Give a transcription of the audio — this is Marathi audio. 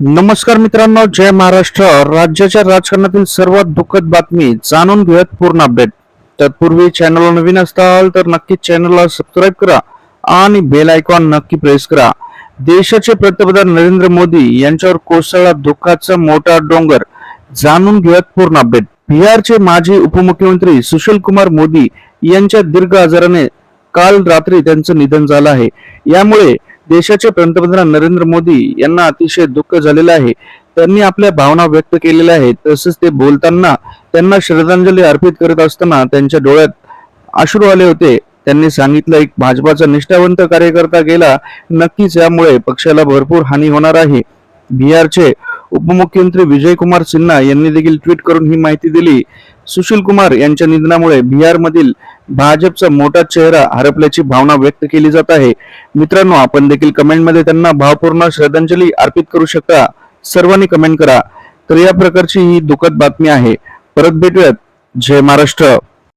नमस्कार मित्रांनो जय महाराष्ट्र. राज्याच्या राजकारणातील सर्वात दुःखद बातमी जाणून घेऊयात पूर्ण अपडेट. तत्पूर्वी चॅनलला नवीन असताल तर नक्की चॅनलला सबस्क्राईब करा आणि बेल आयकॉन नक्की प्रेस करा. देशाचे पंतप्रधान नरेंद्र मोदी यांच्यावर कोसळला दुःखाचा मोठा डोंगर. जाणून घेऊयात पूर्ण अपडेट. बिहारचे माजी उपमुख्यमंत्री सुशील कुमार मोदी यांच्या दीर्घ आजाराने काल रात्री त्यांचं निधन झालं आहे. यामुळे देशाचे पंतप्रधान नरेंद्र मोदी यांना अतिशय दुःख झालेलं आहे. त्यांनी आपल्या भावना व्यक्त केलेल्या आहेत. तसेच ते बोलताना त्यांना श्रद्धांजली अर्पित करत असताना त्यांच्या डोळ्यात अश्रू आले होते. त्यांनी सांगितलं एक भाजपाचा निष्ठावंत कार्यकर्ता गेला. नक्कीच यामुळे पक्षाला भरपूर हानी होणार आहे. बिहारचे उपमुख्यमंत्री विजय कुमार सिन्हा यांनी देखील ट्विट करून ही माहिती दिली. सुशील कुमार यांच्या निधनामुळे बिहारमधील भाजपचा मोठा चेहरा हरपल्याची भावना व्यक्त केली जात आहे. मित्रांनो आपण देखील कमेंटमध्ये त्यांना भावपूर्ण श्रद्धांजली अर्पित करू शकता. सर्वांनी कमेंट करा. तर या प्रकारची ही दुःखद बातमी आहे. परत भेटूयात. जय महाराष्ट्र.